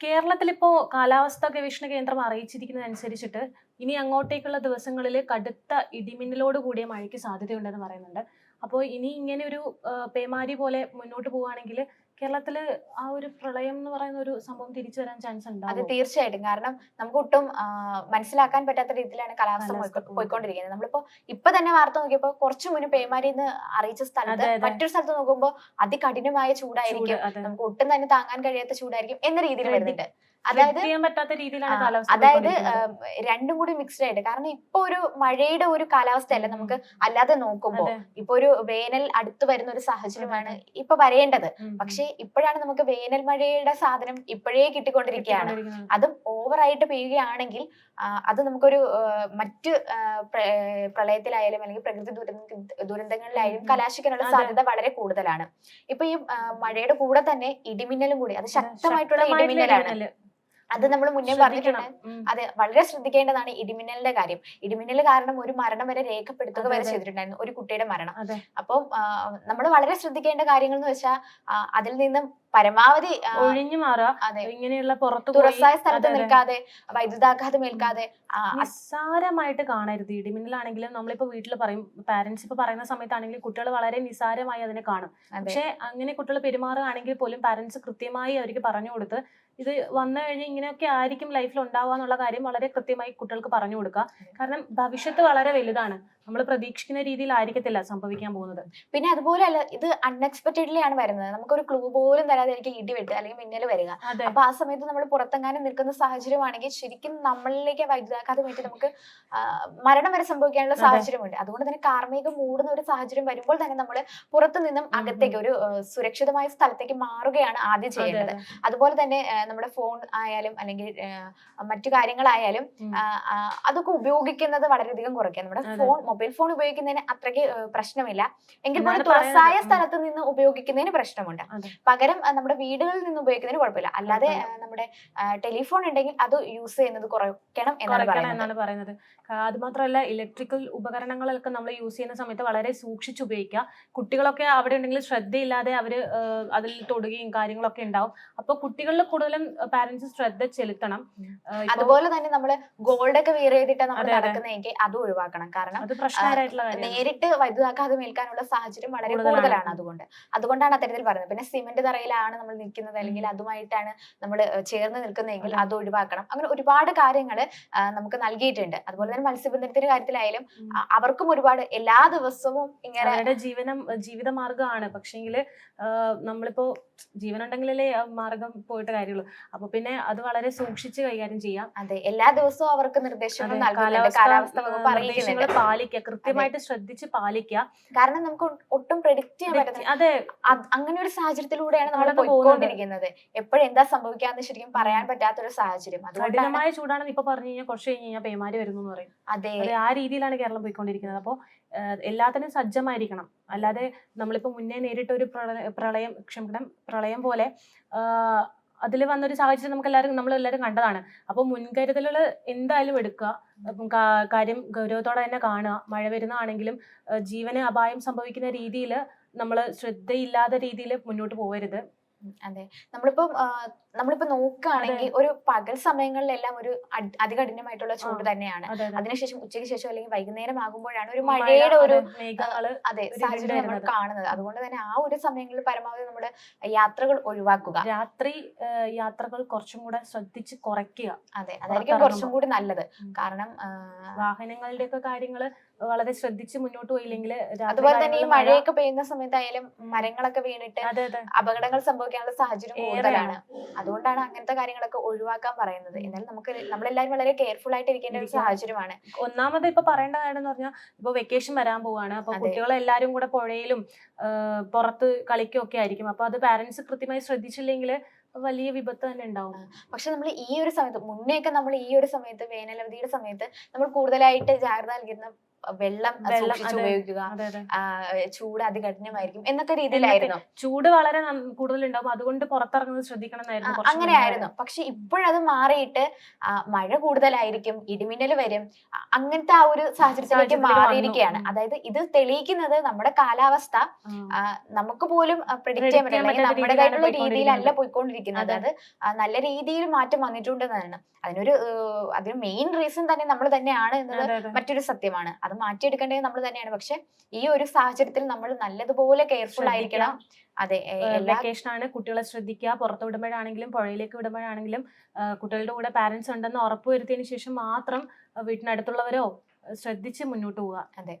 കേരളത്തിലിപ്പോ കാലാവസ്ഥാ ഗവേഷണ കേന്ദ്രം അറിയിച്ചിരിക്കുന്നതനുസരിച്ചിട്ട് ഇനി അങ്ങോട്ടേക്കുള്ള ദിവസങ്ങളിൽ കടുത്ത ഇടിമിന്നലോട് കൂടിയ മഴയ്ക്ക് സാധ്യതയുണ്ടെന്ന് പറയുന്നുണ്ട്. അപ്പോൾ ഇനി ഇങ്ങനെ ഒരു പേമാരി പോലെ മുന്നോട്ട് പോവുകയാണെങ്കിൽ കേരളത്തിൽ ആ ഒരു പ്രളയം എന്ന് പറയുന്ന ഒരു സംഭവം തിരിച്ചു വരാൻ ചാൻസ് ഉണ്ട് അത് തീർച്ചയായിട്ടും. കാരണം നമുക്ക് ഒട്ടും മനസ്സിലാക്കാൻ പറ്റാത്ത രീതിയിലാണ് കാലാവസ്ഥ. പോയിക്കൊണ്ടിരിക്കുന്നത്. നമ്മളിപ്പോ ഇപ്പൊ തന്നെ വാർത്ത നോക്കിയപ്പോ കുറച്ചു മുന്നേ പേമാരി എന്ന് അറിയിച്ച സ്ഥലത്ത്. മറ്റൊരു സ്ഥലത്ത് നോക്കുമ്പോൾ അതികഠിനമായ ചൂടായിരിക്കും. നമുക്ക് ഒട്ടും തന്നെ താങ്ങാൻ കഴിയാത്ത ചൂടായിരിക്കും എന്ന രീതിയിൽ വരുന്നുണ്ട്. അതായത് അതായത്. രണ്ടും കൂടി മിക്സ്ഡ് ആയിട്ട് കാരണം ഇപ്പൊ ഒരു മഴയുടെ ഒരു കാലാവസ്ഥയല്ല. നമുക്ക് അല്ലാതെ നോക്കുമ്പോ അതെ. ഇപ്പൊ ഒരു വേനൽ അടുത്ത് വരുന്ന ഒരു സാഹചര്യമാണ് ഇപ്പൊ വരേണ്ടത്. പക്ഷെ ഇപ്പോഴാണ് നമുക്ക് വേനൽ മഴയുടെ സാധനം ഇപ്പോഴേ കിട്ടിക്കൊണ്ടിരിക്കുകയാണ്. അതും ഓവറായിട്ട് പെയ്യുകയാണെങ്കിൽ അത് നമുക്കൊരു മറ്റ് പ്രളയത്തിലായാലും അല്ലെങ്കിൽ പ്രകൃതി ദുരന്ത ദുരന്തങ്ങളിലായാലും കലാശിക്കാനുള്ള സാധ്യത വളരെ കൂടുതലാണ് ഇപ്പൊ ഈ മഴയുടെ കൂടെ തന്നെ ഇടിമിന്നലും കൂടി അത് ശക്തമായിട്ടുള്ള ഇടിമിന്നലാണ് ഇടിമിന്നൽ. അത് നമ്മൾ മുന്നേ. പറഞ്ഞിട്ടുണ്ട്. അതെ വളരെ ശ്രദ്ധിക്കേണ്ടതാണ് ഇടിമിന്നലിന്റെ കാര്യം. ഇടിമിന്നൽ കാരണം ഒരു മരണം വരെ രേഖപ്പെടുത്തുക വരെ. ചെയ്തിട്ടുണ്ടായിരുന്നു ഒരു കുട്ടിയുടെ മരണം. അപ്പൊ നമ്മൾ വളരെ ശ്രദ്ധിക്കേണ്ട കാര്യങ്ങൾ എന്ന് വെച്ചാൽ അതിൽ നിന്നും പരമാവധി ഒഴിഞ്ഞു മാറുക. ഇങ്ങനെയുള്ള പുറത്ത് തുറസായ സ്ഥലത്ത്. നിൽക്കാതെ വൈദ്യുതാഘാതം ഏൽക്കാതെ നിസ്സാരമായിട്ട് കാണരുത്. ഇടിമിന്നലാണെങ്കിലും നമ്മളിപ്പോ വീട്ടിൽ പറയും പാരന്റ്സ് ഇപ്പൊ പറയുന്ന സമയത്താണെങ്കിലും കുട്ടികൾ വളരെ നിസ്സാരമായി അതിനെ കാണും. പക്ഷെ അങ്ങനെ കുട്ടികൾ പെരുമാറുകയാണെങ്കിൽ പോലും പാരന്റ്സ് കൃത്യമായി അവർക്ക് പറഞ്ഞു കൊടുത്ത് ഇത് വന്നു കഴിഞ്ഞ് ഇങ്ങനെയൊക്കെ ആയിരിക്കും ലൈഫിൽ ഉണ്ടാവുക എന്നുള്ള കാര്യം വളരെ കൃത്യമായി കുട്ടികൾക്ക് പറഞ്ഞു കൊടുക്കുക. കാരണം ഭവിഷ്യത്ത് വളരെ വലുതാണ്. നമ്മൾ പ്രതീക്ഷിക്കുന്ന രീതിയിൽ രീതിയിലായിരിക്കത്തില്ല സംഭവിക്കാൻ പോകുന്നത്. പിന്നെ അതുപോലെ അല്ല ഇത് അൺഎക്സ്പെക്ടഡ്ലി ആണ് വരുന്നത്. നമുക്കൊരു ക്ലൂ പോലും തരാതെ എനിക്ക് ഇടി വെട്ട് അല്ലെങ്കിൽ മിന്നൽ വരിക. അപ്പൊ ആ സമയത്ത് നമ്മൾ പുറത്തെങ്ങാനും നിൽക്കുന്ന സാഹചര്യമാണെങ്കിൽ ശരിക്കും നമ്മളിലേക്ക് വേണ്ടി നമുക്ക് മരണം വരെ സംഭവിക്കാനുള്ള. സാഹചര്യമുണ്ട്. അതുകൊണ്ട് തന്നെ കാർമ്മിക മൂടുന്ന ഒരു സാഹചര്യം വരുമ്പോൾ തന്നെ നമ്മൾ പുറത്തു നിന്നും അകത്തേക്ക് ഒരു സുരക്ഷിതമായ സ്ഥലത്തേക്ക് മാറുകയാണ് ആദ്യം ചെയ്യേണ്ടത്. അതുപോലെ തന്നെ നമ്മുടെ ഫോൺ ആയാലും അല്ലെങ്കിൽ മറ്റു കാര്യങ്ങളായാലും അതൊക്കെ ഉപയോഗിക്കുന്നത് വളരെയധികം കുറയ്ക്കുക. നമ്മുടെ ഫോൺ മൊബൈൽ ഫോൺ ഉപയോഗിക്കുന്നതിന് അത്രയ്ക്ക് പ്രശ്നമില്ല. എങ്കിൽ പോലും തുറസായ. സ്ഥലത്ത് നിന്ന് ഉപയോഗിക്കുന്നതിന് പ്രശ്നമുണ്ട്. പകരം നമ്മുടെ വീടുകളിൽ നിന്ന് ഉപയോഗിക്കുന്നതിന് കുഴപ്പമില്ല. അല്ലാതെ നമ്മുടെ ടെലിഫോൺ ഉണ്ടെങ്കിൽ അത് യൂസ് ചെയ്യുന്നത് കുറയ്ക്കണം എന്നാണ് പറയുന്നത്. എന്നാണ് അത് മാത്രമല്ല ഇലക്ട്രിക്കൽ ഉപകരണങ്ങളൊക്കെ നമ്മൾ യൂസ് ചെയ്യുന്ന സമയത്ത് വളരെ സൂക്ഷിച്ച് ഉപയോഗിക്കുക. കുട്ടികളൊക്കെ അവിടെ ഉണ്ടെങ്കിൽ ശ്രദ്ധയില്ലാതെ അവർ അതിൽ തൊടുകയും കാര്യങ്ങളൊക്കെ ഉണ്ടാവും. അപ്പൊ കുട്ടികളിൽ കൂടുതലും പാരന്റ്സ് ശ്രദ്ധ ചെലുത്തണം. അതുപോലെ തന്നെ നമ്മൾ ഗോൾഡ് ഒക്കെ വീർ ചെയ്തിട്ട് നമ്മൾ. നടക്കുന്നതെങ്കിൽ അത് ഒഴിവാക്കണം. കാരണം നേരിട്ട് വൈദ്യുതാഘാതം ഏൽക്കാനുള്ള സാഹചര്യം വളരെ കൂടുതലാണ്. അതുകൊണ്ട്. അതുകൊണ്ടാണ് അത്തരത്തിൽ പറയുന്നത്. പിന്നെ സിമന്റ് തറയിലാണ് നമ്മൾ നിൽക്കുന്നത് അല്ലെങ്കിൽ അതുമായിട്ടാണ് നമ്മൾ ചേർന്ന് നിൽക്കുന്നതെങ്കിൽ അത് ഒഴിവാക്കണം. അങ്ങനെ ഒരുപാട് കാര്യങ്ങൾ നമുക്ക് നൽകിയിട്ടുണ്ട്. അതുപോലെ തന്നെ മത്സ്യബന്ധനത്തിന്റെ കാര്യത്തിലായാലും അവർക്കും ഒരുപാട് എല്ലാ ദിവസവും ഇങ്ങനെ അവരുടെ ജീവനം ജീവിതമാർഗമാണ് മാർഗമാണ് പക്ഷെങ്കിൽ നമ്മളിപ്പോ ജീവനുണ്ടെങ്കിലല്ലേ മാർഗം പോയിട്ട് കാര്യമുള്ളൂ അപ്പൊ പിന്നെ അത് വളരെ സൂക്ഷിച്ച് കൈകാര്യം ചെയ്യാം. അതെ എല്ലാ ദിവസവും അവർക്ക് നിർദ്ദേശങ്ങൾ കാലാവസ്ഥ അറിയിക്കുന്നുണ്ട്. പാലിക്കുക കൃത്യമായിട്ട് ശ്രദ്ധിച്ച് പാലിക്കുക. കാരണം നമുക്ക് ഒട്ടും പ്രെഡിക്റ്റ് ചെയ്യാൻ പറ്റുന്ന അതെ. അങ്ങനെ ഒരു സാഹചര്യത്തിലൂടെയാണ് നമ്മൾ പോയിക്കൊണ്ടിരിക്കുന്നത്. എപ്പോഴും എന്താ എപ്പോഴെന്താ സംഭവിക്കാന്ന് ശരിക്കും പറയാൻ പറ്റാത്ത ഒരു സാഹചര്യം. കഠിനമായ ചൂടാണെന്ന് ഇപ്പൊ പറഞ്ഞു കഴിഞ്ഞാൽ കുറച്ച് കഴിഞ്ഞ് കഴിഞ്ഞാൽ പേമാരി വരുന്നു എന്ന് പറയും. അതെ. അതെ ആ രീതിയിലാണ് കേരളം പോയിക്കൊണ്ടിരിക്കുന്നത്. അപ്പോൾ എല്ലാത്തിനും സജ്ജമായിരിക്കണം. അല്ലാതെ നമ്മളിപ്പോ മുന്നേ നേരിട്ട ഒരു പ്രളയം ക്ഷമിക്കണം പ്രളയം പോലെ അതിൽ വന്നൊരു സാഹചര്യം നമുക്ക് എല്ലാവരും നമ്മൾ എല്ലാവരും കണ്ടതാണ്. അപ്പോൾ മുൻകരുതലുകൾ എന്തായാലും എടുക്കുക. കാര്യം ഗൗരവത്തോടെ തന്നെ കാണുക. മഴ വരുന്നതാണെങ്കിലും ജീവന് അപായം സംഭവിക്കുന്ന രീതിയിൽ നമ്മൾ ശ്രദ്ധയില്ലാത്ത രീതിയിൽ മുന്നോട്ട് പോകരുത് അതെ. നമ്മളിപ്പോ നമ്മളിപ്പോ നോക്കുകയാണെങ്കിൽ ഒരു പകൽ സമയങ്ങളിലെല്ലാം ഒരു അതികഠിനമായിട്ടുള്ള ചൂട് തന്നെയാണ്. അതെ അതെ. അതിനുശേഷം ഉച്ചയ്ക്ക് ശേഷം അല്ലെങ്കിൽ വൈകുന്നേരം ആകുമ്പോഴാണ് ഒരു മഴ, മഴയുടെ ഒരു അതെ, സാഹചര്യം നമ്മൾ കാണുന്നത്. അതുകൊണ്ട് തന്നെ ആ ഒരു സമയങ്ങളിൽ പരമാവധി നമ്മുടെ യാത്രകൾ ഒഴിവാക്കുക. രാത്രി യാത്രകൾ കുറച്ചും കൂടെ ശ്രദ്ധിച്ച് കുറയ്ക്കുക. അതെ അതായിരിക്കും കുറച്ചും കൂടി നല്ലത്. കാരണം വാഹനങ്ങളുടെ ഒക്കെ കാര്യങ്ങൾ വളരെ ശ്രദ്ധിച്ച് മുന്നോട്ട് പോയില്ലെങ്കിൽ അതുപോലെ തന്നെ ഈ മഴയൊക്കെ പെയ്യുന്ന സമയത്തായാലും മരങ്ങളൊക്കെ വീണിട്ട് അപകടങ്ങൾ അപകടങ്ങൾ സംഭവിക്കാനുള്ള സാഹചര്യം കൂടുതലാണ്. അതുകൊണ്ടാണ് അങ്ങനത്തെ കാര്യങ്ങളൊക്കെ ഒഴിവാക്കാൻ പറയുന്നത്. എന്നാലും നമുക്ക് നമ്മളെല്ലാവരും വളരെ കെയർഫുൾ ആയിട്ട് ഇരിക്കേണ്ട ഒരു. സാഹചര്യമാണ്. ഒന്നാമത് ഇപ്പൊ പറയേണ്ട കാര്യം എന്ന് പറഞ്ഞാൽ ഇപ്പൊ വെക്കേഷൻ വരാൻ പോവാണ്. അപ്പൊ കുട്ടികളെല്ലാരും കൂടെ പുഴയിലും പുറത്ത് കളിക്കും ഒക്കെ ആയിരിക്കും. അപ്പൊ അത് പാരന്റ്സ് കൃത്യമായി ശ്രദ്ധിച്ചില്ലെങ്കിൽ വലിയ വിപത്ത് തന്നെ ഉണ്ടാവും. പക്ഷെ നമ്മൾ ഈ ഒരു സമയത്ത് മുന്നേ ഒക്കെ നമ്മൾ ഈ ഒരു സമയത്ത് വേനലവധിയുടെ സമയത്ത് നമ്മൾ കൂടുതലായിട്ട് ജാഗ്രത നൽകുന്ന വെള്ളം വെള്ളം, ഉപയോഗിക്കുക. ചൂട് അതികഠിനമായിരിക്കും എന്നൊക്കെ രീതിയിലായിരുന്നു. ചൂട് വളരെ കൂടുതൽ കൂടുതലുണ്ടാവും. അതുകൊണ്ട് പുറത്തിറങ്ങുന്നത് ശ്രദ്ധിക്കണം അങ്ങനെയായിരുന്നു. പക്ഷെ ഇപ്പോഴത് മാറിയിട്ട് മഴ കൂടുതലായിരിക്കും ഇടിമിന്നൽ വരും അങ്ങനത്തെ ആ ഒരു സാഹചര്യത്തിലേക്ക് മാറിയിരിക്കുകയാണ്. അതായത് ഇത് തെളിയിക്കുന്നത് നമ്മുടെ കാലാവസ്ഥ നമുക്ക് പോലും പ്രിഡിക്റ്റ് ചെയ്യാൻ പറ്റില്ല. നമ്മുടേതായിട്ടുള്ള രീതിയിലല്ല പോയിക്കൊണ്ടിരിക്കുന്നത്. അതായത് അത്. നല്ല രീതിയിൽ മാറ്റം വന്നിട്ടുണ്ടെന്നാണ് അതിനൊരു അതിന് മെയിൻ റീസൺ തന്നെ നമ്മൾ തന്നെയാണ് എന്നത് മറ്റൊരു സത്യമാണ്. അത് മാറ്റിയെടുക്കേണ്ടത് നമ്മൾ തന്നെയാണ്. പക്ഷെ ഈ ഒരു സാഹചര്യത്തിൽ നമ്മൾ നല്ലതുപോലെ കെയർഫുൾ ആയിരിക്കണം. അതെ വെക്കേഷൻ ആണ് കുട്ടികളെ ശ്രദ്ധിക്കുക. പുറത്ത് വിടുമ്പോഴാണെങ്കിലും പുഴയിലേക്ക് വിടുമ്പോഴാണെങ്കിലും കുട്ടികളുടെ കൂടെ പാരന്റ്സ് ഉണ്ടെന്ന് ഉറപ്പുവരുത്തിയതിനു ശേഷം മാത്രം വീട്ടിനടുത്തുള്ളവരോ ശ്രദ്ധിച്ച് മുന്നോട്ട് പോവുക. അതെ.